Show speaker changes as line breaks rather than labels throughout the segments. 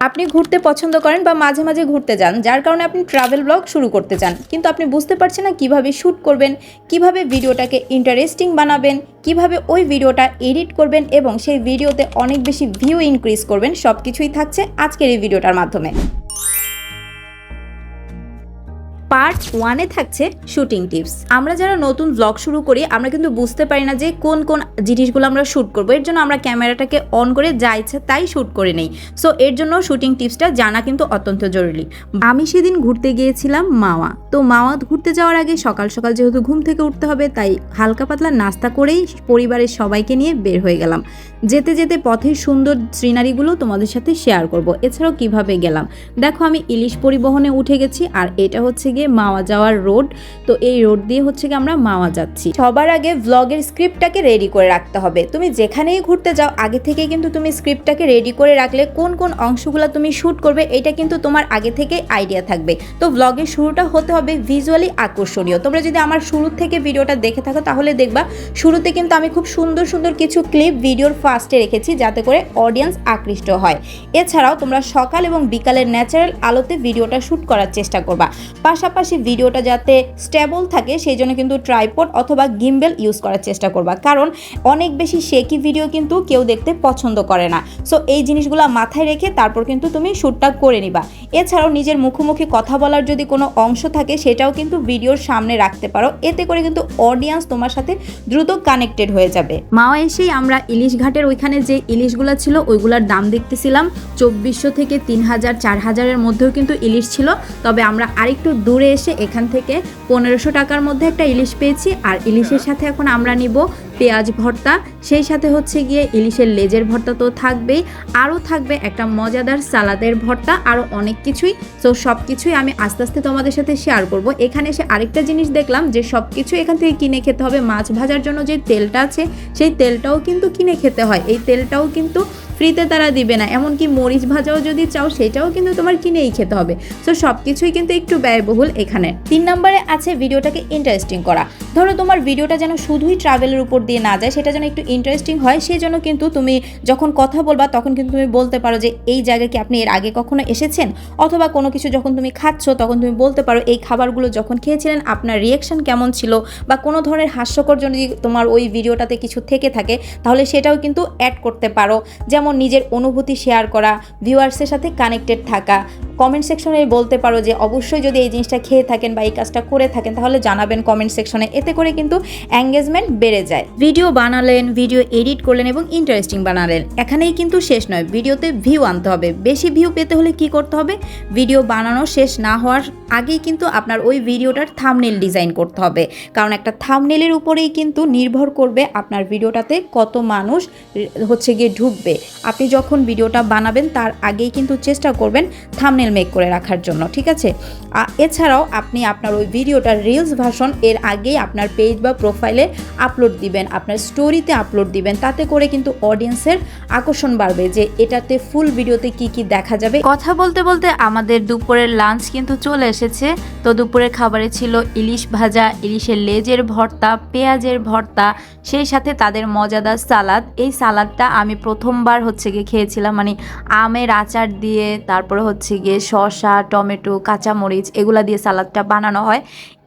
আপনি ঘুরতে পছন্দ করেন বা মাঝে মাঝে ঘুরতে যান, যার কারণে আপনি ট্রাভেল ব্লগ শুরু করতে চান। কিন্তু আপনি বুঝতে পারছেন না কীভাবে শ্যুট করবেন, কীভাবে ভিডিওটাকে ইন্টারেস্টিং বানাবেন, কীভাবে ওই ভিডিওটা এডিট করবেন এবং সেই ভিডিওতে অনেক বেশি ভিউ ইনক্রিজ করবেন সব কিছুই থাকছে আজকের এই ভিডিওটার মাধ্যমে। পার্ট ওয়ানে থাকছে শুটিং টিপস আমরা যারা নতুন ব্লগ শুরু করি, আমরা কিন্তু বুঝতে পারি না যে কোন কোন জিনিসগুলো আমরা শ্যুট করব। এর জন্য আমরা ক্যামেরাটাকে অন করে যা ইচ্ছা তাই শ্যুট করে নেই। সো এর জন্য শুটিং টিপসটা জানা কিন্তু অত্যন্ত জরুরি। আমি সেদিন ঘুরতে গিয়েছিলাম মাওয়া। তো মাওয়া ঘুরতে যাওয়ার আগে সকাল সকাল যেহেতু ঘুম থেকে উঠতে হবে, তাই হালকা পাতলা নাস্তা করেই পরিবারের সবাইকে নিয়ে বের হয়ে গেলাম। যেতে যেতে পথের সুন্দর সিনারিগুলো তোমাদের সাথে শেয়ার করব। এছাড়াও কীভাবে গেলাম? দেখো, আমি ইলিশ পরিবহনে উঠে গেছি, আর এটা হচ্ছে মাওয়া যাওয়ার রোড। তো এই রোড দিয়ে হচ্ছে কি আমরা মাওয়া যাচ্ছি। সবার আগে ভ্লগের স্ক্রিপ্টটাকে রেডি করে রাখতে হবে। তুমি যেখানেই ঘুরতে যাও, আগে থেকে কিন্তু তুমি স্ক্রিপ্টটাকে রেডি করে রাখলে কোন কোন অংশগুলো তুমি শ্যুট করবে, এটা কিন্তু তোমার আগে থেকে আইডিয়া থাকবে। তো ভ্লগের শুরুটা হতে হবে ভিজুয়ালি আকর্ষণীয়। তোমরা যদি আমার শুরু থেকে ভিডিওটা দেখে থাকো, তাহলে দেখবা শুরুতে কিন্তু আমি খুব সুন্দর সুন্দর কিছু ক্লিপ ভিডিওর ফার্স্টে রেখেছি, যাতে করে অডিয়েন্স আকৃষ্ট হয়। এছাড়াও তোমরা সকাল এবং বিকালের ন্যাচারাল আলোতে ভিডিওটা শ্যুট করার চেষ্টা করবা। পাশাপাশি ভিডিওটা যাতে স্টেবল থাকে, সেই জন্য কিন্তু ট্রাইপড অথবা গিম্বেল ইউজ করার চেষ্টা করবা। কারণ অনেক বেশি শেকি ভিডিও কিন্তু কেউ দেখতে পছন্দ করে না। সো এই জিনিসগুলো মাথায় রেখে তারপর কিন্তু তুমি শ্যুটটা করে নিবা। এছাড়াও নিজের মুখোমুখি কথা বলার যদি কোনো অংশ থাকে, সেটাও কিন্তু ভিডিওর সামনে রাখতে পারো। এতে করে কিন্তু অডিয়েন্স তোমার সাথে দ্রুত কানেক্টেড হয়ে যাবে। মাও এসেই আমরা ইলিশ ঘাটের ওইখানে যে ইলিশগুলো ছিল, ওইগুলোর দাম দেখতেছিলাম। চব্বিশশো থেকে তিন হাজার, চার হাজারের মধ্যেও কিন্তু ইলিশ ছিল। তবে আমরা আরেকটু দূরে এসে এখান থেকে পনেরোশো টাকার মধ্যে একটা ইলিশ পেয়েছি। আর ইলিশের সাথে এখন আমরা নিব পেঁয়াজ ভর্তা। সেই সাথে হচ্ছে গিয়ে ইলিশের লেজের ভর্তা তো থাকবেই। আরও থাকবে একটা মজাদার সালাদের ভর্তা, আরও অনেক কিছুই। সো সব কিছুই আমি আস্তে আস্তে তোমাদের সাথে শেয়ার করব। এখানে এসে আরেকটা জিনিস দেখলাম যে সব কিছু এখান থেকে কিনে খেতে হবে। মাছ ভাজার জন্য যে তেলটা আছে, সেই তেলটাও কিন্তু কিনে খেতে হয়। এই তেলটাও কিন্তু ফ্রিতে তারা দিবে না। এমনকি মরিচ ভাজাও যদি চাও, সেটাও কিন্তু তোমার কিনেই খেতে হবে। সো সব কিছুই কিন্তু একটু ব্যয়বহুল এখানে। তিন নম্বরে আছে ভিডিওটাকে ইন্টারেস্টিং করা। ধরো তোমার ভিডিওটা যেন শুধুই ট্রাভেলের উপর দিয়ে না যায়, সেটা যেন একটু ইন্টারেস্টিং হয় সেই জন্য কিন্তু তুমি যখন কথা বলবা, তখন কিন্তু তুমি বলতে পারো যে, এই জায়গায় কি আপনি এর আগে কখনো এসেছেন? অথবা কোনো কিছু যখন তুমি খাচ্ছ, তখন তুমি বলতে পারো, এই খাবারগুলো যখন খেয়েছিলেন, আপনার রিয়েকশন কেমন ছিল? বা কোনো ধরনের হাস্যকর যদি তোমার ওই ভিডিওটাতে কিছু থেকে থাকে, তাহলে সেটাও কিন্তু অ্যাড করতে পারো। যেমন নিজের অনুভূতি শেয়ার করা ভিউয়ার্সের সাথে কানেক্টেড থাকা কমেন্ট সেকশনে বলতে পারো যে অবশ্যই যদি এই জিনিসটা খেয়ে থাকেন বা এই কাজটা করে থাকেন, তাহলে জানাবেন কমেন্ট সেকশনে এতে করে কিন্তু এঙ্গেজমেন্ট বেড়ে যায়। ভিডিও বানালেন ভিডিও এডিট করলেন এবং ইন্টারেস্টিং বানালেন। এখানেই কিন্তু শেষ নয় ভিডিওতে ভিউ আনতে হবে। বেশি ভিউ পেতে হলে কি করতে হবে? ভিডিও বানানো শেষ না হওয়ার আগেই কিন্তু আপনার ওই ভিডিওটার থামনেল ডিজাইন করতে হবে। কারণ একটা থামনেলের উপরেই কিন্তু নির্ভর করবে আপনার ভিডিওটাতে কত মানুষ হচ্ছে গিয়ে ঢুকবে। আপনি যখন ভিডিওটা বানাবেন, তার আগেই কিন্তু চেষ্টা করবেন থামনেল মেক করে রাখার জন্য, ঠিক আছে? এছাড়াও আপনি আপনার ওই ভিডিওটার রিলস ভার্সন এর আগেই আপনার পেজ বা প্রোফাইলে আপলোড দিবেন, আপনার স্টোরিতে আপলোড দিবেন, তাতে করে কিন্তু অডিয়েন্সের আকর্ষণ বাড়বে যে এটাতে ফুল ভিডিওতে কি কি দেখা যাবে। কথা বলতে বলতে আমাদের দুপুরের লাঞ্চ কিন্তু চলে এসেছে। তো দুপুরের খাবারে ছিল ইলিশ ভাজা, ইলিশের লেজের ভর্তা, পেঁয়াজের ভর্তা, সেই সাথে তাদের মজাদার সালাদ। এই সালাদটা আমি প্রথমবার হচ্ছে গিয়ে খেয়েছিলাম মানে আমের আচার দিয়ে, তারপরে হচ্ছে গিয়ে শসা, টমেটো, কাঁচামরিচ এগুলা দিয়ে সালাদটা বানানো হয়।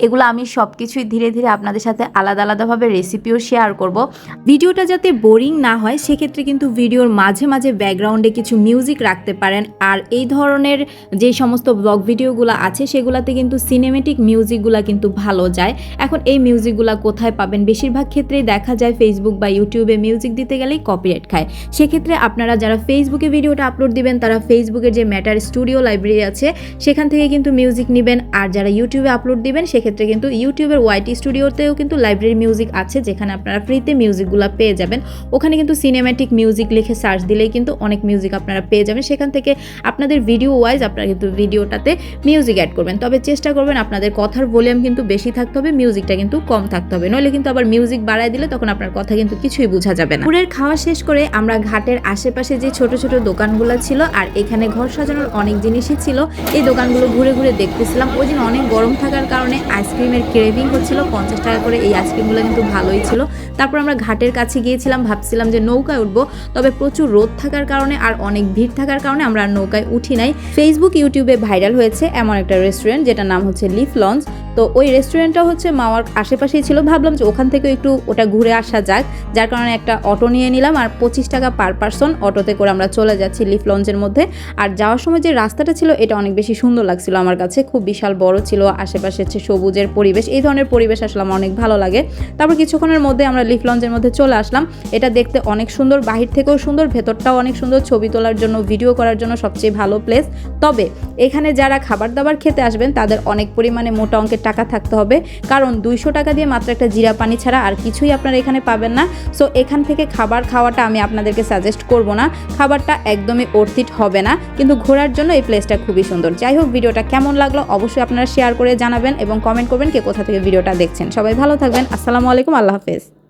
এগুলো আমি সব কিছুই ধীরে ধীরে আপনাদের সাথে আলাদা আলাদাভাবে রেসিপিও শেয়ার করব। ভিডিওটা যাতে বোরিং না হয়, সেক্ষেত্রে কিন্তু ভিডিওর মাঝে মাঝে ব্যাকগ্রাউন্ডে কিছু মিউজিক রাখতে পারেন। আর এই ধরনের যে সমস্ত ব্লগ ভিডিওগুলো আছে, সেগুলোতে কিন্তু সিনেমেটিক মিউজিকগুলো কিন্তু ভালো যায়। এখন এই মিউজিকগুলো কোথায় পাবেন? বেশিরভাগ ক্ষেত্রেই দেখা যায় ফেসবুক বা ইউটিউবে মিউজিক দিতে গেলেই কপিরাইট খায়। সেক্ষেত্রে আপনারা যারা ফেসবুকে ভিডিওটা আপলোড দিবেন, তারা ফেসবুকের যে ম্যাটার স্টুডিও লাইব্রেরি আছে, সেখান থেকে কিন্তু মিউজিক নেবেন। আর যারা ইউটিউবে আপলোড দিবেন, সেক্ষেত্রে কিন্তু ইউটিউবের ওয়াইটি স্টুডিওতেও কিন্তু লাইব্রেরি মিউজিক আছে, যেখানে আপনারা ফ্রিতে মিউজিকগুলো পেয়ে যাবেন। ওখানে কিন্তু সিনেম্যাটিক মিউজিক লিখে সার্চ দিলেই কিন্তু অনেক মিউজিক আপনারা পেয়ে যাবেন। সেখান থেকে আপনাদের ভিডিও ওয়াইজ আপনারা কিন্তু ভিডিওটাতে মিউজিক অ্যাড করবেন। তবে চেষ্টা করবেন আপনাদের কথার ভলিউম কিন্তু বেশি থাকতে হবে মিউজিকটা কিন্তু কম থাকতে হবে। নইলে কিন্তু আবার মিউজিক বাড়ায় দিলে তখন আপনার কথা কিন্তু কিছুই বোঝা যাবে না। পুরের খাওয়া শেষ করে আমরা ঘাটের আশেপাশে যে ছোট ছোট দোকানগুলো ছিল, আর এখানে ঘর সাজানোর অনেক জিনিসই ছিল এই দোকানগুলো ঘুরে ঘুরে দেখতেছিলাম। ওই দিন অনেক গরম থাকার কারণে আইসক্রিমের ক্রেভিং হচ্ছিল। পঞ্চাশ টাকা করে এই আইসক্রিমগুলো কিন্তু ভালোই ছিল। তারপর আমরা ঘাটের কাছে গিয়েছিলাম, ভাবছিলাম যে নৌকায় উঠবো। তবে প্রচুর রোদ থাকার কারণে আর অনেক ভিড় থাকার কারণে আমরা নৌকায় উঠি নাই। ফেসবুক ইউটিউবে ভাইরাল হয়েছে এমন একটা রেস্টুরেন্ট যেটার নাম হচ্ছে লিফ লঞ্চ তো ওই রেস্টুরেন্টটা হচ্ছে মাওয়ার আশেপাশেই ছিল। ভাবলাম যে ওখান থেকে একটু ওটা ঘুরে আসা যাক। যার কারণে একটা অটো নিয়ে নিলাম আর পঁচিশ টাকা পার পার্সন অটোতে করে আমরা চলে যাচ্ছি লিফ লঞ্চের মধ্যে। আর যাওয়ার সময় যে রাস্তাটা ছিল, এটা অনেক বেশি সুন্দর লাগছিল আমার কাছে। খুব বিশাল বড় ছিল, আশেপাশে হচ্ছে সবুজের পরিবেশ। এই ধরনের পরিবেশ আসলে আমার অনেক ভালো লাগে। তারপর কিছুক্ষণের মধ্যে আমরা লিফ লঞ্চের মধ্যে চলে আসলাম। এটা দেখতে অনেক সুন্দর, বাহির থেকেও সুন্দর, ভেতরটাও অনেক সুন্দর। ছবি তোলার জন্য ভিডিও করার জন্য সবচেয়ে ভালো প্লেস তবে এখানে যারা খাবার দাবার খেতে আসবেন, তাদের অনেক পরিমাণে মোটা অঙ্কের টাকা থাকতে হবে। কারণ দুইশো টাকা দিয়ে মাত্র একটা জিরা পানি ছাড়া আর কিছুই আপনারা এখানে পাবেন না। সো এখান থেকে খাবার খাওয়াটা আমি আপনাদেরকে সাজেস্ট করব না। খাবারটা একদমই অর্থিট হবে না। কিন্তু ঘোরার জন্য এই প্লেসটা খুবই সুন্দর। যাই হোক, ভিডিওটা কেমন লাগল অবশ্যই আপনারা শেয়ার করে জানাবেন এবং কমেন্ট করবেন কে কোথা থেকে ভিডিওটা দেখছেন। সবাই ভালো থাকবেন। আসসালামু আলাইকুম। আল্লাহ হাফেজ।